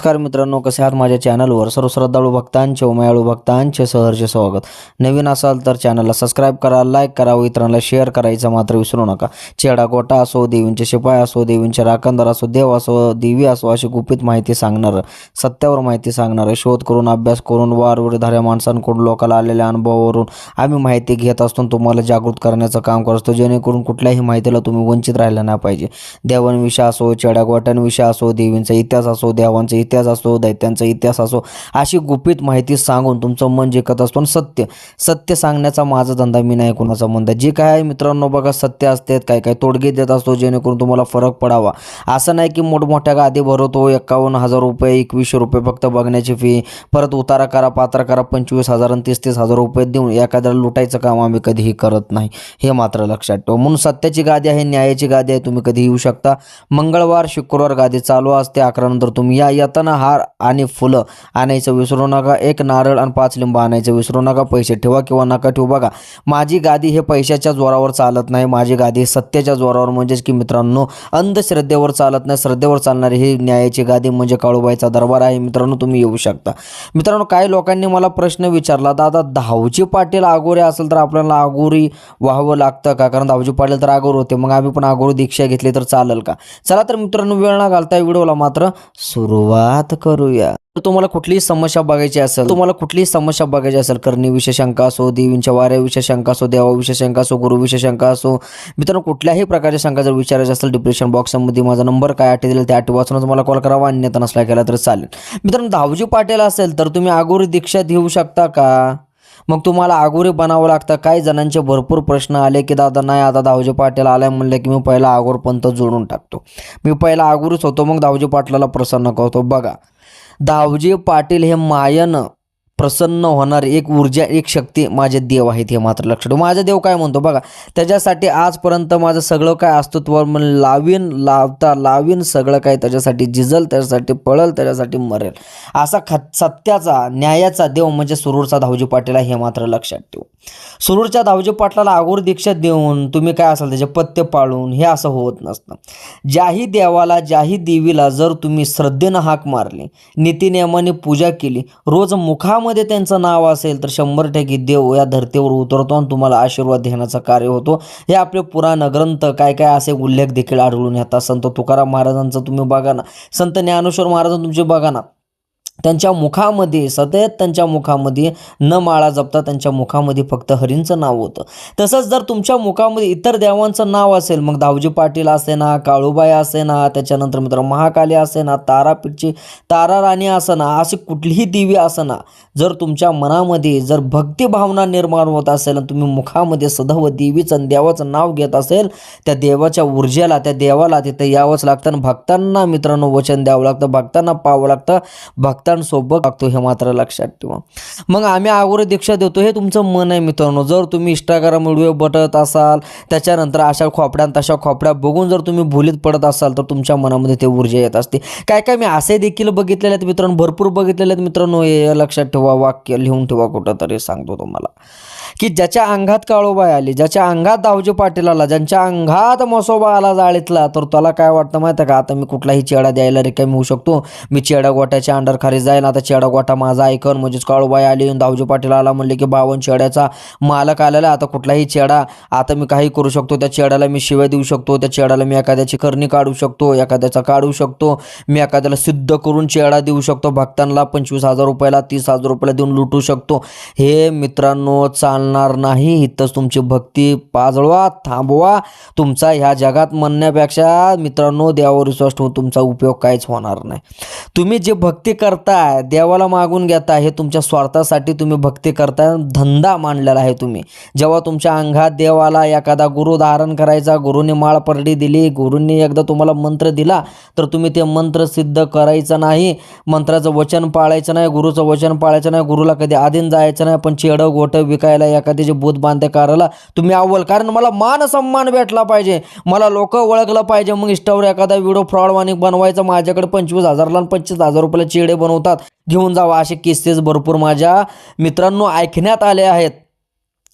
नमस्कार मित्रांनो कसे आहात माझ्या चॅनलवर? सर्व श्रद्धाळू भक्तांचे उमयाळू भक्तांचे सहर्ष स्वागत. नवीन असाल तर चॅनलला सबस्क्राईब करा लाईक करा व इतरांना शेअर करायचं मात्र विसरू नका. चेडा गोटा असो देवींचे शिपाई असो देवींचे राखणदार असो देव असो देवी असो अशी गुपित माहिती सांगणारं सत्यावर माहिती सांगणारं शोध करून अभ्यास करून वारवडधाऱ्या माणसांकडून लोकांना आलेल्या अनुभवावरून आम्ही माहिती घेत असतो आणि तुम्हाला जागृत करण्याचं काम करत असतो. जेणेकरून कुठल्याही माहितीला तुम्ही वंचित राहिला नाही पाहिजे. देवांविषयी असो चेडा गोट्यांविषय असो देवींचा इतिहास असो देवांचा इतिहास असो दैत्यांचा इतिहास असो अशी गुपित माहिती सांगून तुमचं मन जिंकत असतो. आणि सत्य सत्य सांगण्याचा माझा धंदा मी नाही कोणाचा म्हणता. जे काय आहे मित्रांनो बघा सत्य असते काय काय तोडगे देत असतो जेणेकरून तुम्हाला फरक पडावा. असं नाही की मोठमोठ्या गादी भरवतो एकावन्न हजार रुपये एकवीसशे रुपये फक्त बघण्याची फी परत उतारा करा पात्र करा पंचवीस हजार आणि तीस तीस हजार रुपये देऊन एखाद्याला लुटायचं काम आम्ही कधीही करत नाही. हे मात्र लक्षात ठेवा. म्हणून सत्याची गादी आहे न्यायाची गादी आहे तुम्ही कधी येऊ शकता. मंगळवार शुक्रवार गादी चालू असते. अकरा नंतर तुम्ही या. येताना हार आणि फुलं आणायचं विसरू नका. एक नारळ आणि पाच लिंब आणायचं विसरू नका. पैसे ठेवा किंवा नका ठेवू बघा. माझी गादी हे पैशाच्या जोरावर चालत नाही. माझी गादी सत्याच्या जोरावर म्हणजेच की मित्रांनो अंधश्रद्धेवर चालत नाही. श्रद्धेवर चालणारी ही न्यायाची गादी म्हणजे काळूबाईचा दरबार आहे. मित्रांनो तुम्ही येऊ शकता. मित्रांनो काही लोकांनी मला प्रश्न विचारला दादा धावजी पाटील आगोरे असेल तर आपल्याला आगोरी व्हावं लागतं का? कारण धावजी पाटील तर आगोर होते. मग आम्ही पण आगोरी दीक्षा घेतली तर चालेल का? चला तर मित्रांनो वेळ ना घालता व्हिडिओला मात्र सुरुवात करूया. तुम्हाला कुठलीही समस्या बघायची असेल तुम्हाला कुठलीही समस्या बघायची असेल करणी शंका असो देवींच्या वाऱ्याविषयी शंका असो देवा शंका असो गुरुविषयी शंका असो मित्रांनो कुठल्याही प्रकारच्या शंका जर विचारायची असेल डिप्रेशन बॉक्समध्ये माझा नंबर काय आठ दिला त्या आठ वाचूनच मला कॉल करावा अन्यथा नसला केला तर चालेल. मित्रांनो दहावजी पाटील असेल तर तुम्ही आगोरी दीक्षा घेऊ शकता का? मग तुम्हाला आगोरी बनावं लागतं. काही जणांचे भरपूर प्रश्न आले की दादा नाही आता दावजी पाटील आलाय म्हणले की मी पहिला आगोर पंत जोडून टाकतो. मी पहिला आगोरीच होतो मग दावजी पाटलाला प्रसन्न करतो. बघा दावजी पाटील हे मायन प्रसन्न होणार एक ऊर्जा एक शक्ती माझे देव आहेत हे मात्र लक्ष ठेवू. माझा देव काय म्हणतो? बघा त्याच्यासाठी आजपर्यंत माझं सगळं काय अस्तित्व मन लावीन लावता लावीन सगळं काय त्याच्यासाठी झिजल त्याच्यासाठी पळल त्याच्यासाठी मरेल. असा ख सत्याचा न्यायाचा देव म्हणजे सुरूरचा धावजी पाटील आहे हे मात्र लक्षात ठेवू. सुरूरच्या धावजी पाटलाला आगोर दीक्षा देऊन तुम्ही काय असाल त्याचे पत्ते पाळून हे असं होत नसतं. ज्याही देवाला ज्याही देवीला जर तुम्ही श्रद्धेनं हाक मारली नीतिनियमाने पूजा केली रोज मुखामध्ये त्यांचं नाव असेल तर शंभर टक्के देव या धर्तीवर उतरतो आणि तुम्हाला आशीर्वाद देण्याचं कार्य होतो. हे आपले पुराण ग्रंथ काय काय असे उल्लेख देखील आढळून येतात. संत तुकाराम महाराजांचं तुम्ही बघा ना. संत ज्ञानेश्वर महाराजांचं तुमचे बघा ना. त्यांच्या मुखामध्ये सतत त्यांच्या मुखामध्ये न माळा जपता त्यांच्या मुखामध्ये फक्त हरींचं नाव होतं. तसंच जर तुमच्या मुखामध्ये इतर देवांचं नाव असेल मग दावजी पाटील असे ना काळूबाई असे ना त्याच्यानंतर मित्र महाकाली असे ना तारापीठची तारा राणी ना अशी कुठलीही देवी असं ना जर तुमच्या मनामध्ये जर भक्तिभावना निर्माण होत असेल आणि तुम्ही मुखामध्ये सदैव देवीचं आणि देवाचं नाव घेत असेल त्या देवाच्या ऊर्जेला त्या देवाला तिथं यावंच लागतं. आणि भक्तांना मित्रांनो वचन द्यावं लागतं भक्तांना पाहावं लागतं. भक्तांसोबत लागतो हे मात्र लक्षात ठेवा. मग आम्ही अगोदर दीक्षा देतो हे तुमचं मन आहे मित्रांनो. जर तुम्ही इंस्टाग्राम व्हिडिओ बटत असाल त्याच्यानंतर अशा खोपड्या तशा खोपड्या बघून जर तुम्ही भुलीत पडत असाल तर तुमच्या मनामध्ये ते ऊर्जा येत असते. काय काय मी असे देखील बघितलेले आहेत मित्रांनो भरपूर बघितलेले आहेत मित्रांनो हे लक्षात ठेवा वाक्य लिहून ठेवा कुठं तरी सांगतो तुम्हाला. की ज्याच्या अंगात काळोबाई आली ज्याच्या अंगात दावजी पाटील आला ज्यांच्या अंगात मसोबा आला जाळीतला तर त्याला काय वाटतं माहिती आहे का? आता मी कुठलाही चेडा द्यायला रिकामी होऊ शकतो. मी चेडा गोट्याच्या अंडर खाली जाईल आता चेडा गोटा माझा ऐकन म्हणजेच काळोबाई आली दावजी पाटील आला म्हणले की बावन चेड्याचा मालक आलेला आता कुठलाही चेडा आता मी काही करू शकतो. त्या चेड्याला मी शिव्या देऊ शकतो. त्या चेड्याला मी एखाद्याची करणी काढू शकतो. एखाद्याचा काढू शकतो. मी एखाद्याला सिद्ध करून चेडा देऊ शकतो. भक्तांना पंचवीस हजार रुपयाला तीस हजार रुपयाला देऊन लुटू शकतो. हे मित्रांनो चालणार नाही. इथंच तुमची भक्ती पाजळवा थांबवा. तुमचा ह्या जगात म्हणण्यापेक्षा मित्रांनो देवावर विश्वास ठेवून तुमचा उपयोग काहीच होणार नाही. तुम्ही जे भक्ती करताय देवाला मागून घेता हे तुमच्या स्वार्थासाठी तुम्ही भक्ती करताय धंदा मांडलेला आहे तुम्ही. जेव्हा तुमच्या अंगात देवाला एखादा गुरु धारण करायचा गुरुने माळ परडी दिली गुरुंनी एकदा तुम्हाला मंत्र दिला तर तुम्ही ते मंत्र सिद्ध करायचं नाही. मंत्राचं वचन पाळायचं नाही गुरुचं वचन पाळायचं नाही गुरुला कधी आधीन जायचं नाही पण चेडं गोटं विकायला एखाद्याचे भूत बांधते कराला तुम्ही अव्वल. कारण मला मान सन्मान भेटला पाहिजे. मला लोक ओळखलं पाहिजे. मग इष्टावर एखादा व्हिडिओ फ्रॉड वाणी बनवायचा. माझ्याकडे पंचवीस हजारला आणि पंचवीस हजार रुपयाला चेडे बनवतात. घेऊन जावा. असे किस्सेस भरपूर माझ्या मित्रांनो ऐकण्यात आले आहेत.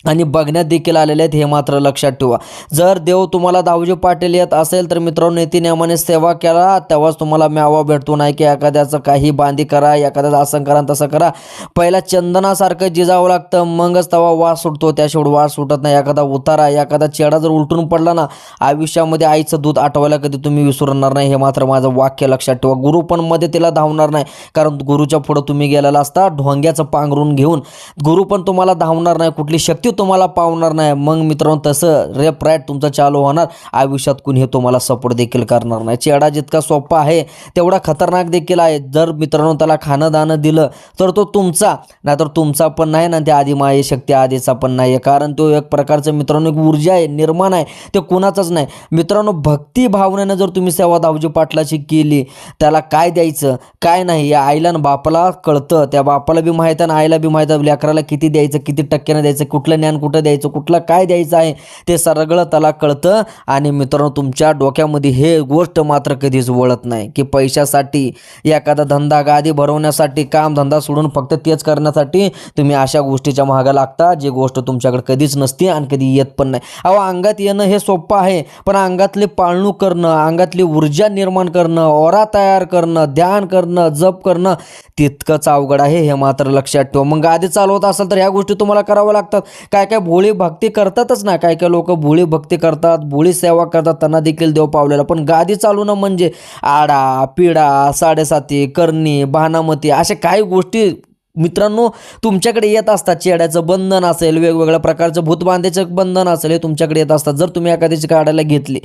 आणि बघण्यात देखील आलेले आहेत हे मात्र लक्षात ठेवा. जर देव तुम्हाला दावजी पाटील येत असेल तर मित्रांनो नीतीनियमाने सेवा केला तेव्हाच तुम्हाला म्यावा भेटतो. नाही की एखाद्याचं काही बांधी करा एखाद्याचं असं करा आणि तसं करा. पहिला चंदनासारखं जिजावं लागतं मगच तेव्हा वास सुटतो. त्याशिवाय वास सुटत नाही. एखादा उतारा एखादा चेडा जर उलटून पडला ना आयुष्यामध्ये आईचं दूध आठवायला कधी तुम्ही विसरणार नाही. हे मात्र माझं वाक्य लक्षात ठेवा. गुरु पण मध्ये तिला धावणार नाही कारण गुरुच्या पुढं तुम्ही गेलेला असता ढोंग्याचं पांघरून घेऊन. गुरु पण तुम्हाला धावणार नाही. कुठली शक्ती तुम्हाला पावणार नाही. मग मित्रांनो तसं रेप राईट तुमचं चालू होणार. आयुष्यात कुणी तुम्हाला सपोर्ट देखील करणार नाही. चेडा जितका सोपा आहे तेवढा खतरनाक देखील आहे. जर मित्रांनो त्याला खाणं दाणं दिलं तर तो तुमचा. नाहीतर तुमचा पण नाही ना त्या माय शक्ती आधीचा पण नाही आहे कारण तो एक प्रकारचं मित्रांनो एक ऊर्जा आहे निर्माण आहे. ते कुणाचंच नाही. मित्रांनो भक्ती भावनेनं जर तुम्ही सेवा दावजी पाटलाची केली त्याला काय द्यायचं काय नाही या आईला आणि बापाला कळतं. त्या बापाला बी माहीत आहे ना आईला बी माहीत आहे लेकराला किती द्यायचं किती टक्क्यानं द्यायचं कुठलं ज्ञान कुठं द्यायचं कुठलं काय द्यायचं आहे ते सगळं त्याला कळतं. आणि मित्रांनो तुमच्या डोक्यामध्ये हे गोष्ट मात्र कधीच वळत नाही की पैशासाठी एखादा धंदा गादी भरवण्यासाठी काम धंदा सोडून फक्त तेच करण्यासाठी तुम्ही अशा गोष्टीच्या मागं लागता जी गोष्ट तुमच्याकडे कधीच नसते आणि कधी येत पण नाही. अहो अंगात येणं हे सोपं आहे पण अंगातली पाळणूक करणं अंगातली ऊर्जा निर्माण करणं ओरा तयार करणं ध्यान करणं जप करणं तितकंच अवघड आहे हे मात्र लक्षात ठेवा. मग गादी चालवत असाल तर ह्या गोष्टी तुम्हाला कराव्या लागतात. काय काय भोळी भक्ती करतातच ना काय काय लोक भोळी भक्ती करतात भोळी सेवा करतात त्यांना देखील देव पावलेला. पण गादी चालवणं म्हणजे आडा पिडा साडेसाती करणी बहानामती अशा काही गोष्टी मित्रांनो तुमच्याकडे येत असतात. चेड्याचं बंधन असेल वेगवेगळ्या प्रकारचं भूतबांधेचं बंधन असेल हे तुमच्याकडे येत असतात. जर तुम्ही एखाद्याची काढायला घेतली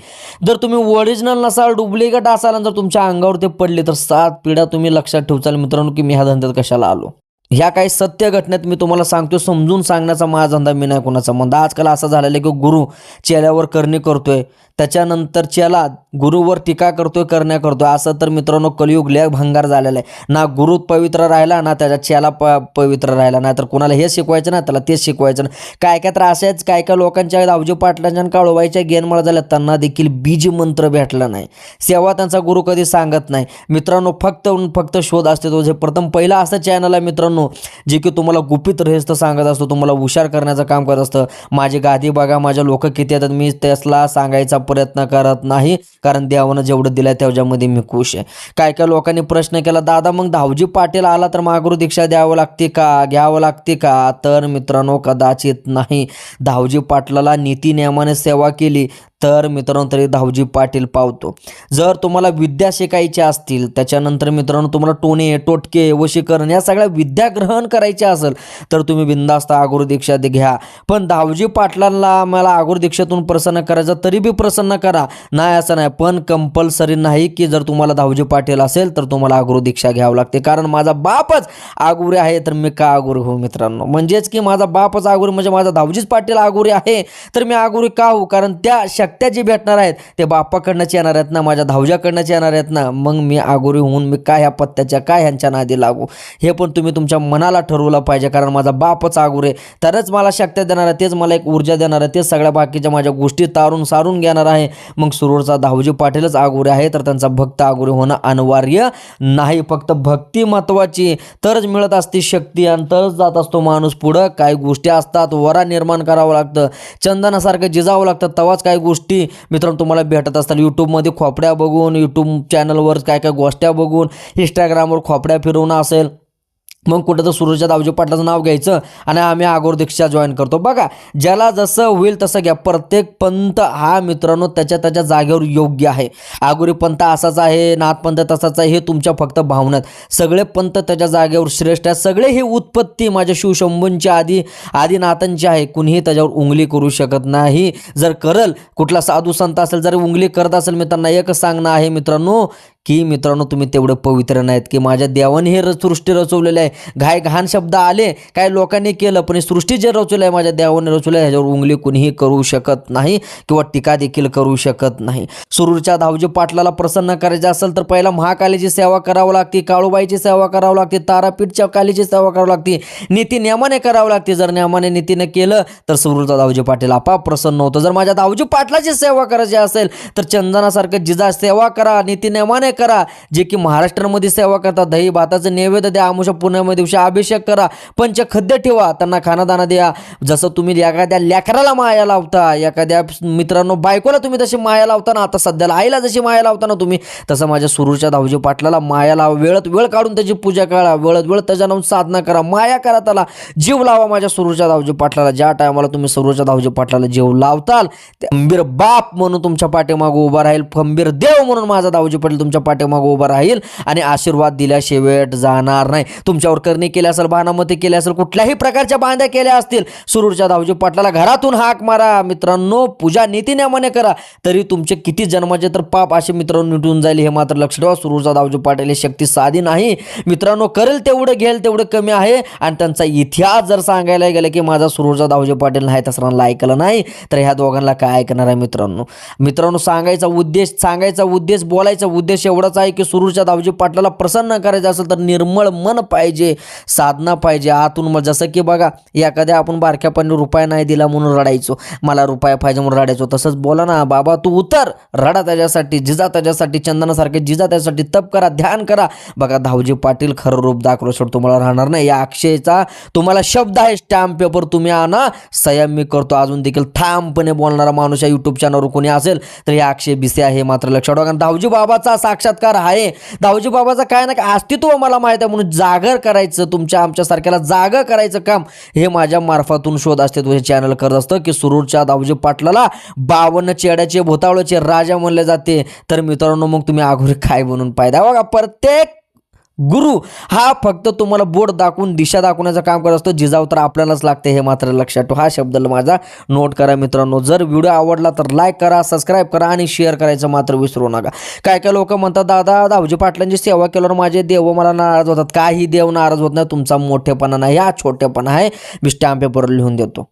जर तुम्ही ओरिजिनल नसाल डुप्लिकेट असाल जर तुमच्या अंगावर ते पडले तर सात पिढ्या तुम्ही लक्षात ठेवचाल मित्रांनो की मी ह्या धंद्यात कशाला आलो. ह्या काही सत्य घटनेत मी तुम्हाला सांगतो समजून सांगण्याचा माझा धंदा मी नाही कोणाचा. म्हणता आजकाल असं झालेलं आहे की गुरु चेल्यावर करणी करतोय त्याच्यानंतर चेला गुरुवर टीका करतोय करण्या करतोय. असं तर मित्रांनो कलियुग लय भंगार झालेलं आहे. ना गुरु पवित्र राहिला ना त्याच्या चेला प पवित्र राहिला. नाही तर कुणाला हे शिकवायचं ना त्याला तेच शिकवायचं ना काय काय तर असेच काय काय लोकांच्या दावजी पाटलांच्या आणि काळोबाईच्या गेनमळ झाल्या त्यांना देखील बीज मंत्र भेटला नाही. सेवा त्यांचा गुरु कधी सांगत नाही. मित्रांनो फक्त फक्त शोध असते तो. जे प्रथम पहिला असं चॅनल आहे मित्रांनो जे की तुम्हाला गुपित रहस्य सांगत असतो तुम्हाला हुशार करण्याचं काम करत असतं. माझी गादी बघा माझ्या लोक किती येतात मी त्यासला सांगायचा प्रयत्न करत नाही कारण देवानं जेवढं दिलं त्याच्यामध्ये मी खुश आहे. काय काय लोकांनी प्रश्न केला दादा मग धावजी पाटील आला तर मागरू दीक्षा द्यावं लागते का? घ्यावं लागते का? तर मित्रांनो कदाचित नाही. धावजी पाटलाला नीती नियमाने सेवा केली तर मित्रांनो तरी धावजी पाटील पावतो. जर तुम्हाला विद्या शिकायच्या असतील त्याच्यानंतर मित्रांनो तुम्हाला टोणे टोटके वशीकरण या सगळ्या विद्या ग्रहण करायच्या असेल तर तुम्ही बिंदास्त आगुर दीक्षा घ्या. पण धावजी पाटलांना मला आगुर दीक्षेतून प्रसन्न करायचं तरी बी प्रसन्न करा. नाही असं नाही पण कंपल्सरी नाही की जर तुम्हाला धावजी पाटील असेल तर तुम्हाला आगुर दीक्षा घ्यावं लागते. कारण माझा बापच आगुरे आहे तर मी का आगुरी हो मित्रांनो? म्हणजेच की माझा बापच आगुरी म्हणजे माझा धावजीच पाटील आगुरी आहे तर मी आगुरी का हो कारण त्या शक्त्या जे भेटणार आहेत. ते बाप्पाकडनंच येणार आहेत ना माझ्या धावजाकडनंच येणार आहेत ना. मग मी आगोरी होऊन मी काय ह्या पत्त्याच्या काय ह्यांच्या नादी लागू? हे पण तुम्ही तुमच्या मनाला ठरवलं पाहिजे कारण माझा बापच आगुरे तरच मला शक्ती देणार आहे तेच मला एक ऊर्जा देणार आहे. तेच सगळ्या बाकीच्या माझ्या गोष्टी तारून सारून घेणार आहे. मग सुरूरचा धावजी पाटीलच आगोरे आहे तर त्यांचा भक्त आगोरी होणं अनिवार्य नाही. फक्त भक्ती महत्वाची तरच मिळत असते शक्ती आणि तरच जात असतो माणूस पुढं. काही गोष्टी असतात वरा निर्माण करावं लागतं. चंदनासारखं जिजावं लागतं तवाच काही गोष्टी मित्रांनो तुम्हाला भेटत असतात यूट्यूबमध्ये खोपड्या बघून यूट्यूब चॅनलवर काय काय गोष्टी बघून इंस्टाग्रामवर खोपड्या फिरवणं असेल. मग कुठं तर सुरजच्या दावजी पाटलाचं नाव घ्यायचं आणि आम्ही आगोर दीक्षा जॉईन करतो. बघा ज्याला जसं होईल तसं घ्या. प्रत्येक पंथ हा मित्रांनो त्याच्या त्याच्या जागेवर योग्य आहे. आगोरी पंत असाच आहे नाथपंत तसाच आहे हे तुमच्या फक्त भावनात. सगळे पंथ त्याच्या जागेवर श्रेष्ठ आहे सगळे ही उत्पत्ती माझ्या शिवशंभूंच्या आधी आदिनाथांची आहे. कुणीही त्याच्यावर उंगली करू शकत नाही. जर करल कुठला साधू संत असेल जर उंगली करत असेल मी त्यांना एकच सांगणं आहे मित्रांनो की मित्रांनो तुम्ही तेवढं पवित्र नाहीत की माझ्या देवाने हे र- सृष्टी रचवलेलं आहे. घाय घाण शब्द आले काय लोकांनी केलं पण सृष्टी जे रचवलं आहे माझ्या देवाने रचवलं आहे ह्याच्यावर उंगली कुणीही करू शकत नाही किंवा टीका देखील करू शकत नाही. सुरूरच्या धावजी पाटलाला प्रसन्न करायचं असेल तर पहिला महाकालीची सेवा करावं लागते काळूबाईची सेवा करावी लागते तारापीठच्या कालीची सेवा करावं लागते. नीती नियमाने करावं लागते. जर नियमाने नीतीने केलं तर सुरूरचा दावजी पाटील आपाप प्रसन्न होतं. जर माझ्या दावजी पाटलाची सेवा करायची असेल तर चंदनासारखं जिजा सेवा करा. नीती नियमाने निर्णय करा. जे की महाराष्ट्रामध्ये सेवा करतात. दही भाताचं नैवेद्य द्या. आमुषा पूर्णिमा दिवशी अभिषेक करा. पंचखद्य ठेवा. त्यांना खानादाना द्या. जसं तुम्ही एखाद्या लेकराला माया लावता एखाद्या मित्रांनो बायकोला तुम्ही तशी माया लावता ना आता सध्याला आईला जशी माया लावता ना तुम्ही तसं माझ्या सुरूच्या धावजी पाटलाला माया लावा. वेळत वेळ काढून त्याची पूजा करा. वेळत वेळ त्याच्या नावून साधना करा. माया करा त्याला. जीव लावा माझ्या सुरूच्या धावजी पाटलाला. ज्या टायमाला तुम्ही सुरूच्या धावजी पाटलाला जीव लावताल ते खंबीर बाप म्हणून तुमच्या पाठीमागं उभा राहील. खंबीर देव म्हणून माझा धावजी पाटील तुमच्या पाठीमागं उभा राहील आणि आशीर्वाद दिल्याशिवाय शेवट जाणार नाही. तुमच्यावर करणी केली असेल भानामती केली असेल कुठल्याही प्रकारच्या बांध्या केल्या असतील सुरूरच्या धावजी पाटलाला घरातून हाक मारा. मित्रांनो पूजा नीतीनियमाने करा. तरी तुमचे किती जन्माचे तर पाप असे मित्रांनो निटून जाईल हे मात्र लक्ष ठेवा. सुरूरचा धावजी पाटील शक्ती साधी नाही. मित्रांनो करेल तेवढं घेल तेवढं कमी आहे. आणि त्यांचा इतिहास जर सांगायला गेलं की माझा सुरूरचा धावजी पाटील नाही तसरांना ऐकलं नाही तर ह्या दोघांना काय ऐकणार आहे मित्रांनो? मित्रांनो सांगायचा उद्देश सांगायचा उद्देश बोलायचा उद्देश एवढाच आहे की सुरूरच्या दावजी पाटलाला प्रसन्न करायचं असेल तर निर्मळ मन पाहिजे साधना पाहिजे आतून. मग जसं की बघा एखाद्या आपण बारक्यापणी रुपया नाही दिला म्हणून रडायचो. मला रुपया पाहिजे म्हणून रडायचो. तसंच बोला ना बाबा तू उतर. रडा त्याच्यासाठी जिजा त्याच्यासाठी चंदनासारखे जिजा त्याच्यासाठी. तप करा ध्यान करा. बघा धावजी पाटील खरं रूप दाखलो सोड तुम्हाला राहणार नाही. या अक्षयचा तुम्हाला शब्द आहे स्टॅम्प पेपर तुम्ही आणा. संयम मी करतो. अजून देखील ठामपणे बोलणारा माणूस या युट्यूब चॅनलवर कोणी असेल तर या अक्षय बिसे आहे मात्र लक्षात ठेवा. कारण धावजी बाबाचा साक्षात्कार आहे. धावजी बाबाचं काय ना काय अस्तित्व मला माहीत आहे म्हणून जागर करायचं तुमच्या आमच्यासारख्याला जागर करायचं काम हे माझ्या मार्फातून शोध असते. हे चॅनल करत असतं की सुरूरच्या दावजी पाटलाला बावन्न चेड्याचे भोतावळचे राजा म्हणले जाते. तर मित्रांनो मग तुम्ही आघोरी काय म्हणून पाहिजे बघा प्रत्येक गुरु हा फक्त तुम्हाला बोट दाखवून दिशा दाखवण्याचं काम करत असतो. जिजाव तर आपल्यालाच लागते हे मात्र लक्षात ठेवा. हा शब्द माझा नोट करा मित्रांनो. जर व्हिडिओ आवडला तर लाईक करा सबस्क्राईब करा आणि शेअर करायचं मात्र विसरू नका. काय काय लोक म्हणतात दादा दावजी पाटलांची सेवा केल्यावर माझे देव मला नाराज होतात. काही देव नाराज होत नाही तुमचा मोठेपणा नाही हा छोटेपणा आहे. मी स्टॅम्प पेपर लिहून देतो.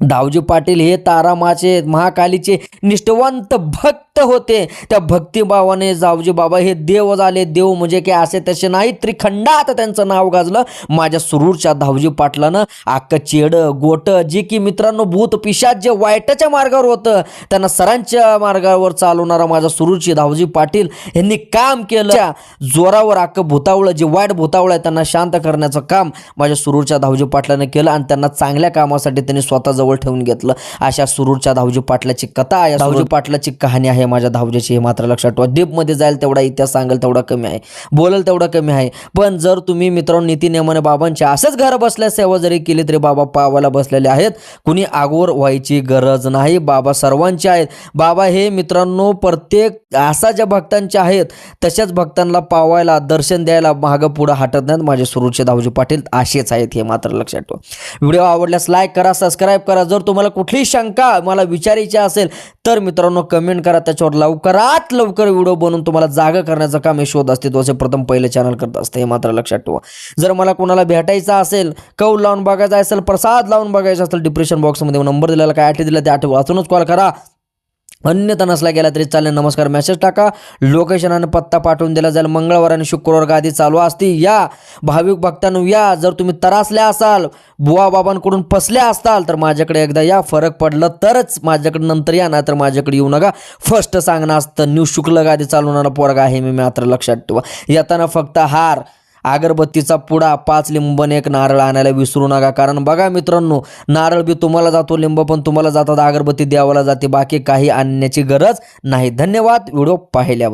दावजी पाटील हे तारामाचे महाकालीचे निष्ठवंत भक्त होते. त्या भक्तिभावाने जावजी बाबा हे देव झाले. देव म्हणजे काय? असे तसे नाही त्रिखंडात त्यांचं नाव गाजलं. माझ्या सुरूरच्या धावजी पाटलानं आक्क चेड गोट जे की मित्रांनो भूत पिशात जे वाईटाच्या मार्गावर होतं त्यांना सरांच्या मार्गावर चालवणारा माझ्या सुरूरची धावजी पाटील यांनी काम केलं. त्या जोरावर अक्क भूतावळं जे वाईट भूतावळं आहे त्यांना शांत करण्याचं काम माझ्या सुरूरच्या धावजी पाटलानं केलं आणि त्यांना चांगल्या कामासाठी त्यांनी स्वतः जवळ ठेवून घेतलं. अशा सुरूरच्या धावजी पाटलाची कथा या धावजी पाटलाची कहाणी आहे माझ्या धावजीची. हे मात्र लक्षात ठेवा. डीपमध्ये जाईल तेवढा इतिहास सांगेल तेवढा कमी आहे. बोलेल तेवढा कमी आहे. पण जर तुम्ही मित्रांनो नीतीनियमाने बाबांच्या असंच घर बसल्या सेवा जरी केली तरी बाबा पावाला बसलेले आहेत. कुणी आगोर व्हायची गरज नाही. बाबा सर्वांचे आहेत. बाबा हे मित्रांनो प्रत्येक असा ज्या भक्तांचे आहेत तशाच भक्तांना पावायला दर्शन द्यायला मागं पुढं हटत नाहीत. माझे सुरूचे दावजी पाटील असेच आहेत हे मात्र लक्षात ठेवा. व्हिडिओ आवडल्यास लाईक करा सबस्क्राईब करा. जर तुम्हाला कुठलीही शंका मला विचारायची असेल तर मित्रांनो कमेंट करा. त्याच्यावर लवकरात लवकर व्हिडिओ बनवून तुम्हाला जागा करण्याचं काम हे शोध असते तसे प्रथम पहिले चॅनल करत असते. हे मात्र लक्षात ठेवा. जर मला कोणाला भेटायचं असेल कौल लावून बघायचा असेल प्रसाद लावून बघायचा असेल डिप्रेशन बॉक्समध्ये नंबर दिलेला काय आठवण दिला त्या आठवू वाचूनच कॉल करा. अन्यथा नसला गेला तरी चालेल. नमस्कार. मेसेज टाका. लोकेशन आणि पत्ता पाठवून दिला जाईल. मंगळवार आणि शुक्रवार गादी चालू असती. या भाविक भक्तांनो या जर तुम्ही तरासल्या असाल बुवा बाबांकडून फसल्या असताल तर माझ्याकडे एकदा या. फरक पडलं तरच माझ्याकडे नंतर या ना तर माझ्याकडे येऊ नका. फर्स्ट सांगणं असतं न्यू शुक्ल गादी चालवणारा पोरगा आहे. मी मात्र लक्षात ठेवा. येताना फक्त हार. अगरबत्तीचा पुडा पाच लिंब आणि एक नारळ आणायला विसरू नका. कारण बघा मित्रांनो नारळ बी तुम्हाला जातो लिंब पण तुम्हाला जातात. अगरबत्ती द्यावाला जाते. बाकी काही आणण्याची गरज नाही. धन्यवाद. व्हिडिओ पाहिल्यावर.